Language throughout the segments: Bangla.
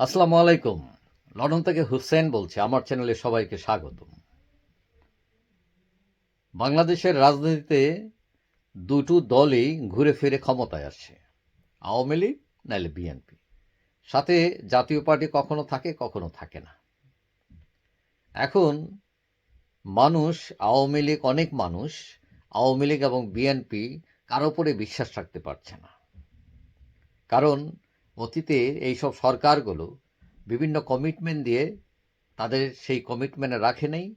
আসসালামু আলাইকুম। লন্ডন থেকে হুসেন বলছি, আমার চ্যানেলে সবাইকে স্বাগত বাংলাদেশের রাজনীতিতে দুটো দলই ঘুরে ফিরে ক্ষমতায় আসছে, আওয়ামী লীগ নাহলে বিএনপি। সাথে জাতীয় পার্টি কখনো থাকে কখনো থাকে না। এখন মানুষ, আওয়ামী লীগ অনেক মানুষ, আওয়ামী লীগ এবং বিএনপি কারও উপরে বিশ্বাস রাখতে পারছে না। কারণ অতীতে এইসব সরকারগুলো বিভিন্ন কমিটমেন্ট দিয়ে তাদের সেই কমিটমেন্টে রাখে নেই,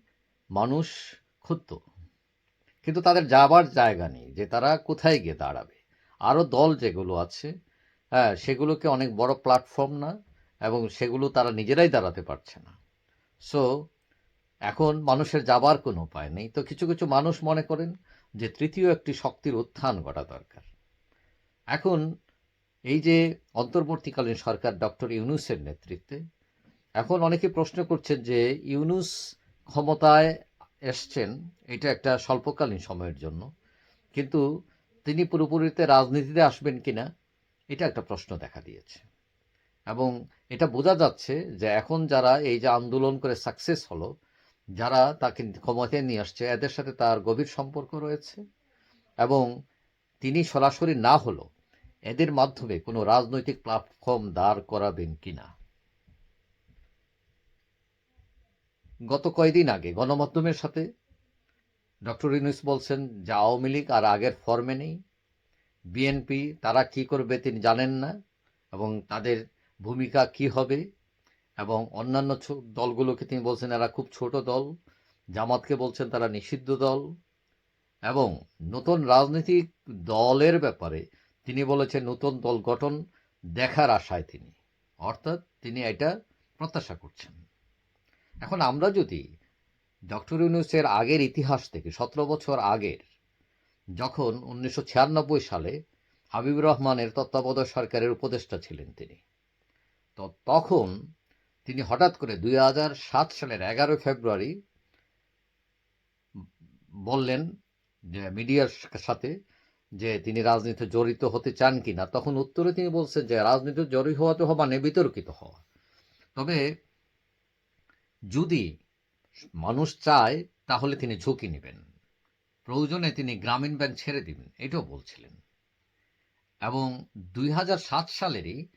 মানুষ ক্ষুব্ধ। কিন্তু তাদের যাবার জায়গা নেই যে তারা কোথায় গিয়ে দাঁড়াবে। আরও দল যেগুলো আছে হ্যাঁ সেগুলোকে অনেক বড় প্ল্যাটফর্ম না এবং সেগুলো তারা নিজেরাই দাঁড়াতে পারছে না। সো এখন মানুষের যাবার কোনো উপায় নেই। তো কিছু কিছু মানুষ মনে করেন যে তৃতীয় একটি শক্তির উত্থান ঘটা দরকার। এখন এই যে অন্তর্বর্তীকালীন সরকার ডক্টর ইউনুসের নেতৃত্বে, এখন অনেকে প্রশ্ন করছেন যে ইউনুস ক্ষমতায় এসছেন, এটা একটা স্বল্পকালীন সময়ের জন্য, কিন্তু তিনি পুরোপুরিতে রাজনীতিতে আসবেন কিনা, এটা একটা প্রশ্ন দেখা দিয়েছে। এবং এটা বোঝা যাচ্ছে যে এখন যারা এই যে আন্দোলন করে সাকসেস হলো, যারা তাকে ক্ষমতায় নিয়ে আসছে, এদের সাথে তার গভীর সম্পর্ক রয়েছে এবং তিনি সরাসরি না হলো এদের মাধ্যমে কোনো রাজনৈতিক প্ল্যাটফর্ম দাঁড় করাবেন কিনা? গত কয়েকদিন আগে গণমাধ্যমের সাথে ডক্টর ইউনুস বলছেন, যে আওয়ামী লীগ আর আগের ফর্মে নেই। বিএনপি, তারা কি করবে তিনি জানেন না এবং তাদের ভূমিকা কি হবে এবং অন্যান্য দলগুলোকে তিনি বলছেন, এরা খুব ছোট দল। জামাতকে বলছেন, তারা নিষিদ্ধ দল। এবং নতুন রাজনৈতিক দলের ব্যাপারে তিনি বলেছেন, নতুন দল গঠন দেখার আশায় তিনি। অর্থাৎ তিনি এটা প্রত্যাশা করছেন। এখন আমরা যদি ডক্টর ইউনুসের আগের ইতিহাস থেকে, সতেরো বছর আগের, যখন উনিশশো ছিয়ানব্বই সালে হাবিবুর রহমানের তত্ত্বাবধায়ক সরকারের উপদেষ্টা ছিলেন তিনি, তো তখন তিনি হঠাৎ করে দুই সাত সালের এগারো ফেব্রুয়ারি বললেন যে, মিডিয়ার সাথে যে তিনি রাজনীতিতে জড়িত হতে চান কিনা, তখন উত্তরে তিনি বলছেন যে রাজনীতিতে জড়িত হওয়া মানে বিতর্কিত হওয়া। তবে যদি মানুষ চায়, তাহলে তিনি ঝুঁকি নেবেন। প্রয়োজনে তিনি গ্রামীণ ব্যাংক ছেড়ে দিবেন, এটাও বলছিলেন। এবং দুই সাত সালেরই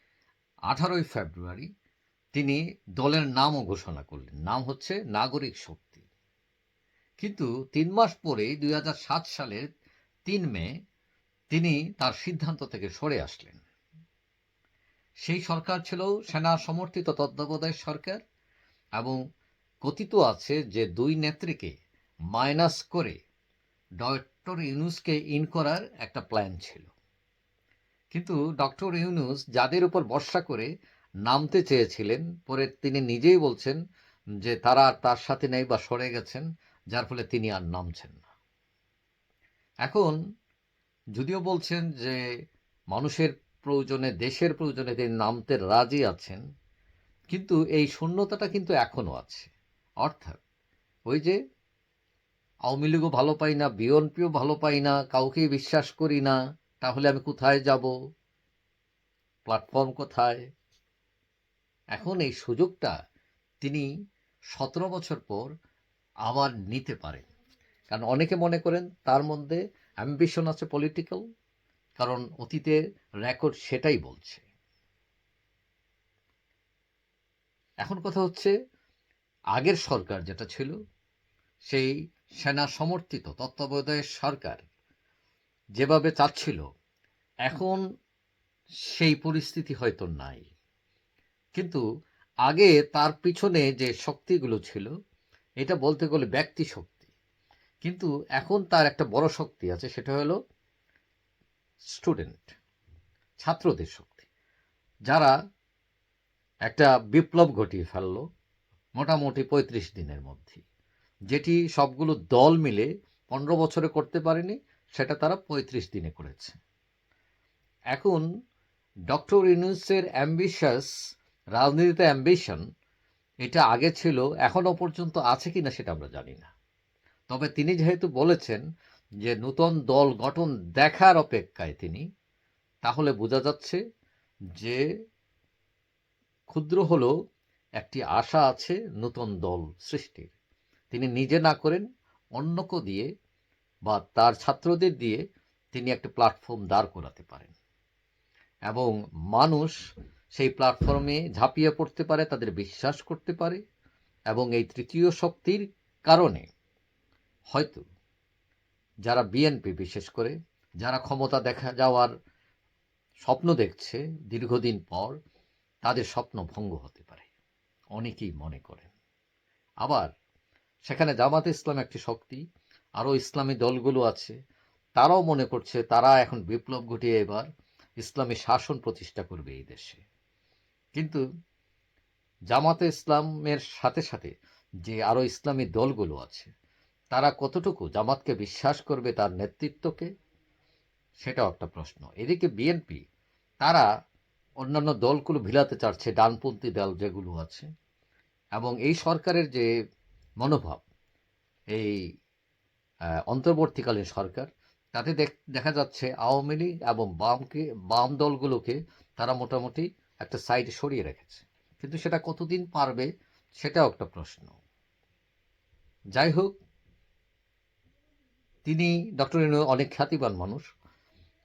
আঠারোই ফেব্রুয়ারি তিনি দলের নামও ঘোষণা করলেন, নাম হচ্ছে নাগরিক শক্তি। কিন্তু তিন মাস পরেই দুই সাত সালের তিন মে তিনি তার সিদ্ধান্ত থেকে সরে আসলেন। সেই সরকার ছিল সেনা সমর্থিত তত্ত্বাবধায়ক সরকার এবং কথিত আছে যে দুই নেত্রীকে মাইনাস করে ডক্টর ইউনুসকে ইন করার একটা প্ল্যান ছিল। কিন্তু ডক্টর ইউনুস যাদের উপর ভরসা করে নামতে চেয়েছিলেন, পরে তিনি নিজেই বলছেন যে তারা আর তার সাথে নেই বা সরে গেছেন, যার ফলে তিনি আর নামছেন না। এখন যদিও বলছেন যে মানুষের প্রয়োজনে, দেশের প্রয়োজনে তিনি নামতে রাজি আছেন, কিন্তু এই শূন্যতাটা কিন্তু এখনও আছে। অর্থাৎ ওই যে, আওয়ামী লীগও ভালো পাই না, বিএনপিও ভালো পাই না, কাউকেই বিশ্বাস করি না, তাহলে আমি কোথায় যাব? প্ল্যাটফর্ম কোথায়? এখন এই সুযোগটা তিনি সতেরো বছর পর আবার নিতে পারেন। কারণ অনেকে মনে করেন তার মধ্যে অ্যাম্বিশন আছে পলিটিক্যাল কারণ অতীতের রেকর্ড সেটাই বলছে। এখন কথা হচ্ছে, আগের সরকার যেটা ছিল, সেই সেনা সমর্থিত তত্ত্বাবধায়ক সরকার যেভাবে চাচ্ছিল, এখন সেই পরিস্থিতি হয়তো নাই। কিন্তু আগে তার পিছনে যে শক্তিগুলো ছিল, এটা বলতে গেলে ব্যক্তি শক্তি। কিন্তু এখন তার একটা বড় শক্তি আছে, সেটা হলো স্টুডেন্ট ছাত্রদের শক্তি। যারা একটা বিপ্লব ঘটিয়ে ফেলল মোটামুটি পঁয়ত্রিশ দিনের মধ্যে। যেটি সবগুলো দল মিলে পনেরো বছরে করতে পারেনি, সেটা তারা পঁয়ত্রিশ দিনে করেছে। এখন ডক্টর ইউনুসের অ্যাম্বিশাস, রাজনীতিতে অ্যাম্বিশন, এটা আগে ছিল এখনও পর্যন্ত আছে কিনা সেটা আমরা জানি না। তবে তিনি যেহেতু বলেছেন যে নূতন দল গঠন দেখার অপেক্ষায় তিনি, তাহলে বোঝা যাচ্ছে যে ক্ষুদ্র হলেও একটি আশা আছে নতুন দল সৃষ্টির। তিনি নিজে না করেন অন্যকে দিয়ে বা তার ছাত্রদের দিয়ে তিনি একটা প্ল্যাটফর্ম দাঁড় করাতে পারেন। এবং মানুষ সেই প্ল্যাটফর্মে ঝাঁপিয়ে পড়তে পারে, তাদের বিশ্বাস করতে পারে, এবং এই তৃতীয় শক্তির কারণে হয়তো যারা বিএনপি, বিশেষ করে যারা ক্ষমতা দেখা যাওয়ার স্বপ্ন দেখছে দীর্ঘদিন পর, তাদের স্বপ্ন ভঙ্গ হতে পারে। অনেকেই মনে করেন। আবার সেখানে জামাত ইসলাম একটি শক্তি, আরও ইসলামী দলগুলো আছে, তারাও মনে করছে তারা এখন বিপ্লব ঘটিয়ে এবার ইসলামী শাসন প্রতিষ্ঠা করবে এই দেশে। কিন্তু জামাতে ইসলামের সাথে সাথে যে আরও ইসলামী দলগুলো আছে তারা কতটুকু জামাতকে বিশ্বাস করবে তার নেতৃত্বকে? সেটাও একটা প্রশ্ন। এদিকে বিএনপি তারা অন্যান্য দলগুলো ভিলাতে চাচ্ছে ডানপন্থী দল যেগুলো আছে, এবং এই সরকারের যে মনোভাব, এই অন্তর্বর্তীকালীন সরকার, তাতে দেখ- যাচ্ছে আওয়ামী লীগ এবং বামকে, বাম দলগুলোকে তারা মোটামুটি একটা সাইডে সরিয়ে রেখেছে। কিন্তু সেটা কতদিন পারবে, সেটাও একটা প্রশ্ন। যাই হোক তিনি ডক্টর ইনু অনেক খ্যাতিবান মানুষ।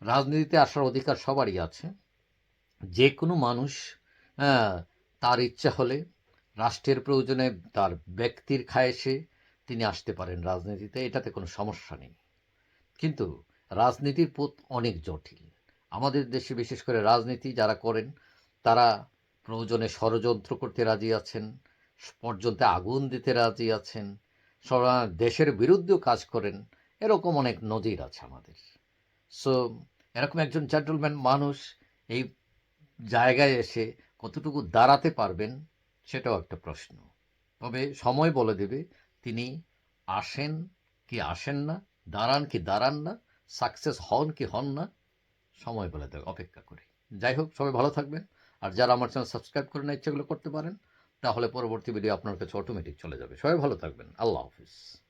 রাজনীতিতে আসার অধিকার সবারই আছে। যে কোনো মানুষ হ্যাঁ, তার ইচ্ছা হলে রাষ্ট্রের প্রয়োজনে তার ব্যক্তির খায়েসে তিনি আসতে পারেন রাজনীতিতে এটাতে কোনো সমস্যা নেই। কিন্তু রাজনীতির পথ অনেক জটিল। আমাদের দেশে বিশেষ করে রাজনীতি যারা করেন তারা প্রয়োজনে ষড়যন্ত্র করতে রাজি আছেন পর্যন্ত আগুন দিতে রাজি আছেন দেশের বিরুদ্ধেও কাজ করেন। এরকম অনেক নজির আছে আমাদের। সো এরকম একজন জেন্টলম্যান মানুষ এই জায়গায় এসে কতটুকু দাঁড়াতে পারবেন সেটাও একটা প্রশ্ন। তবে সময় বলে দেবে, তিনি আসেন কি আসেন না, দাঁড়ান কি দাঁড়ান না সাকসেস হন কি হন না, সময় বলে দেবে, অপেক্ষা করি। যাই হোক, সবাই ভালো থাকবেন। আর যারা আমার চ্যানেল সাবস্ক্রাইব করে না ইচ্ছেগুলো করতে পারেন। তাহলে পরবর্তী ভিডিও আপনার কাছে অটোমেটিক চলে যাবে। সবাই ভালো থাকবেন। আল্লাহ হাফিজ।